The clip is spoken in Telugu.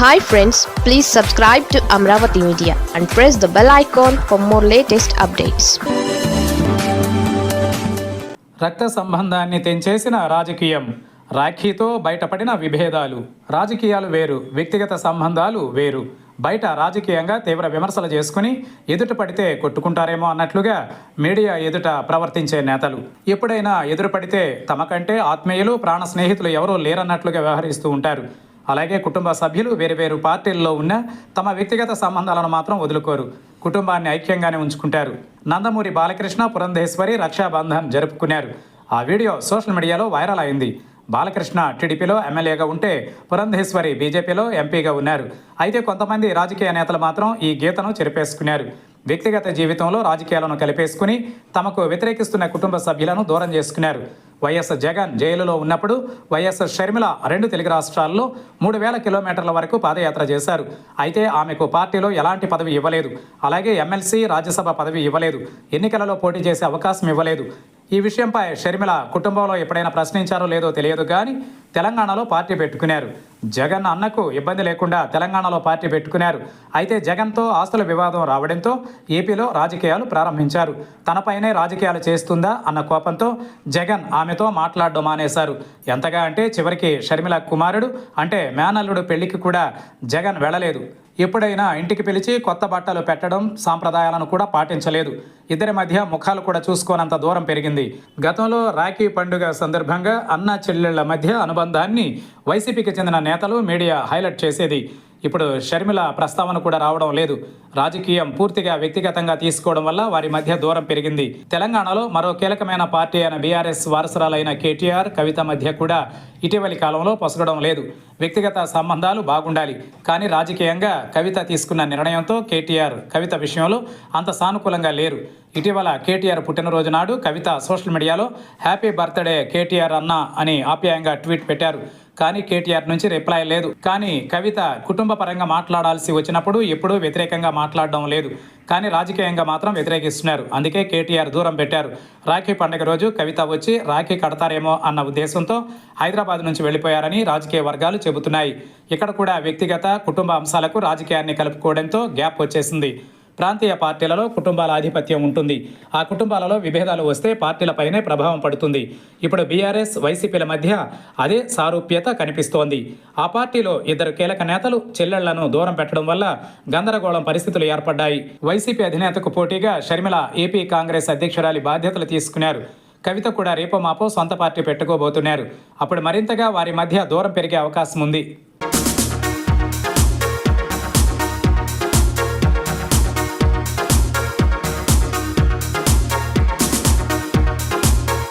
Hi friends please subscribe to Amaravati media and press the bell icon for more latest updates రక్త సంబంధాన్ని తెంచేసిన రాజకీయం. రాఖీతో బయటపడిన విభేదాలు. రాజకీయాలు వేరు వ్యక్తిగత సంబంధాలు వేరు. బయట రాజకీయంగా తీవ్ర విమర్శలు చేసుకుని ఎదుట పడితే కొట్టుకుంటారేమో అన్నట్లుగా మీడియా ఎదుట ప్రవర్తించే నేతలు. ఎప్పుడైనా ఎదురు పడితే తమకంటే ఆత్మీయులు ప్రాణ స్నేహితులు ఎవరూ లేరన్నట్లుగా వ్యవహరిస్తూ ఉంటారు. అలాగే కుటుంబ సభ్యులు వేరువేరు పార్టీల్లో ఉన్న తమ వ్యక్తిగత సంబంధాలను మాత్రం వదులుకోరు. కుటుంబాన్ని ఐక్యంగానే ఉంచుకుంటారు. నందమూరి బాలకృష్ణ పురంధేశ్వరి రక్షాబంధన్ జరుపుకున్నారు. ఆ వీడియో సోషల్ మీడియాలో వైరల్ అయింది. బాలకృష్ణ టీడీపీలో ఎమ్మెల్యేగా ఉంటే పురంధేశ్వరి బీజేపీలో ఎంపీగా ఉన్నారు. అయితే కొంతమంది రాజకీయ నేతలు మాత్రం ఈ గీతను చెరిపేసుకున్నారు. వ్యక్తిగత జీవితంలో రాజకీయాలను కలిపేసుకుని తమకు వ్యతిరేకిస్తున్న కుటుంబ సభ్యులను దూరం చేసుకున్నారు. వైఎస్ జగన్ జైలులో ఉన్నప్పుడు వైఎస్ షర్మిల రెండు తెలుగు రాష్ట్రాల్లో మూడు వేల కిలోమీటర్ల వరకు పాదయాత్ర చేశారు. అయితే ఆమెకు పార్టీలో ఎలాంటి పదవి ఇవ్వలేదు. అలాగే ఎమ్మెల్సీ రాజ్యసభ పదవి ఇవ్వలేదు. ఎన్నికలలో పోటీ చేసే అవకాశం ఇవ్వలేదు. ఈ విషయంపై షర్మిల కుటుంబంలో ఎప్పుడైనా ప్రశ్నించారో లేదో తెలియదు కానీ తెలంగాణలో పార్టీ పెట్టుకున్నారు. జగన్ అన్నకు ఇబ్బంది లేకుండా తెలంగాణలో పార్టీ పెట్టుకున్నారు. అయితే జగన్తో ఆస్తుల వివాదం రావడంతో ఏపీలో రాజకీయాలు ప్రారంభించారు. తనపైనే రాజకీయాలు చేస్తుందా అన్న కోపంతో జగన్ ఆమెతో మాట్లాడడం మానేశారు. ఎంతగా అంటే చివరికి షర్మిల కుమారుడు అంటే మేనల్లుడు పెళ్ళికి కూడా జగన్ వెళ్ళలేదు. ఎప్పుడైనా ఇంటికి పిలిచి కొత్త బట్టలు పెట్టడం సాంప్రదాయాలను కూడా పాటించలేదు. ఇద్దరి మధ్య ముఖాలు కూడా చూసుకోనంత దూరం పెరిగింది. గతంలో రాఖీ పండుగ సందర్భంగా అన్న చెల్లెళ్ళ మధ్య అనుబంధాన్ని వైసీపీకి చెందిన నేతలు మీడియా హైలైట్ చేసేది. ఇప్పుడు షర్మిల ప్రస్తావన కూడా రావడం లేదు. రాజకీయం పూర్తిగా వ్యక్తిగతంగా తీసుకోవడం వల్ల వారి మధ్య దూరం పెరిగింది. తెలంగాణలో మరో కీలకమైన పార్టీ అయిన బీఆర్ఎస్ వారసురాలైన కేటీఆర్ కవిత మధ్య కూడా ఇటీవలి కాలంలో పొసగడం లేదు. వ్యక్తిగత సంబంధాలు బాగుండాలి. కానీ రాజకీయంగా కవిత తీసుకున్న నిర్ణయంతో కేటీఆర్ కవిత విషయంలో అంత సానుకూలంగా లేరు. ఇటీవల కేటీఆర్ పుట్టినరోజు నాడు కవిత సోషల్ మీడియాలో హ్యాపీ బర్త్డే కేటీఆర్ అన్న అని ఆప్యాయంగా ట్వీట్ పెట్టారు. కానీ కేటీఆర్ నుంచి రిప్లై లేదు. కానీ కవిత కుటుంబ పరంగా మాట్లాడాల్సి వచ్చినప్పుడు ఎప్పుడూ వ్యతిరేకంగా మాట్లాడడం లేదు. కానీ రాజకీయంగా మాత్రం వ్యతిరేకిస్తున్నారు. అందుకే కేటీఆర్ దూరం పెట్టారు. రాఖీ పండుగ రోజు కవిత వచ్చి రాఖీ కడతారేమో అన్న ఉద్దేశంతో హైదరాబాద్ నుంచి వెళ్ళిపోయారని రాజకీయ వర్గాలు చెబుతున్నాయి. ఇక్కడ కూడా వ్యక్తిగత కుటుంబ అంశాలకు రాజకీయాన్ని కలుపుకోవడంతో గ్యాప్ వచ్చేసింది. ప్రాంతీయ పార్టీలలో కుటుంబాల ఆధిపత్యం ఉంటుంది. ఆ కుటుంబాలలో విభేదాలు వస్తే పార్టీలపైనే ప్రభావం పడుతుంది. ఇప్పుడు బీఆర్ఎస్ వైసీపీల మధ్య అదే సారూప్యత కనిపిస్తోంది. ఆ పార్టీలో ఇద్దరు కీలక నేతలు చెల్లెళ్ళను దూరం పెట్టడం వల్ల గందరగోళం పరిస్థితులు ఏర్పడ్డాయి. వైసీపీ అధినేతకు పోటీగా షర్మిల ఏపీ కాంగ్రెస్ అధ్యక్షురాలి బాధ్యతలు తీసుకున్నారు. కవిత కూడా రేపో మాపో సొంత పార్టీ పెట్టుకోబోతున్నారు. అప్పుడు మరింతగా వారి మధ్య దూరం పెరిగే అవకాశం ఉంది.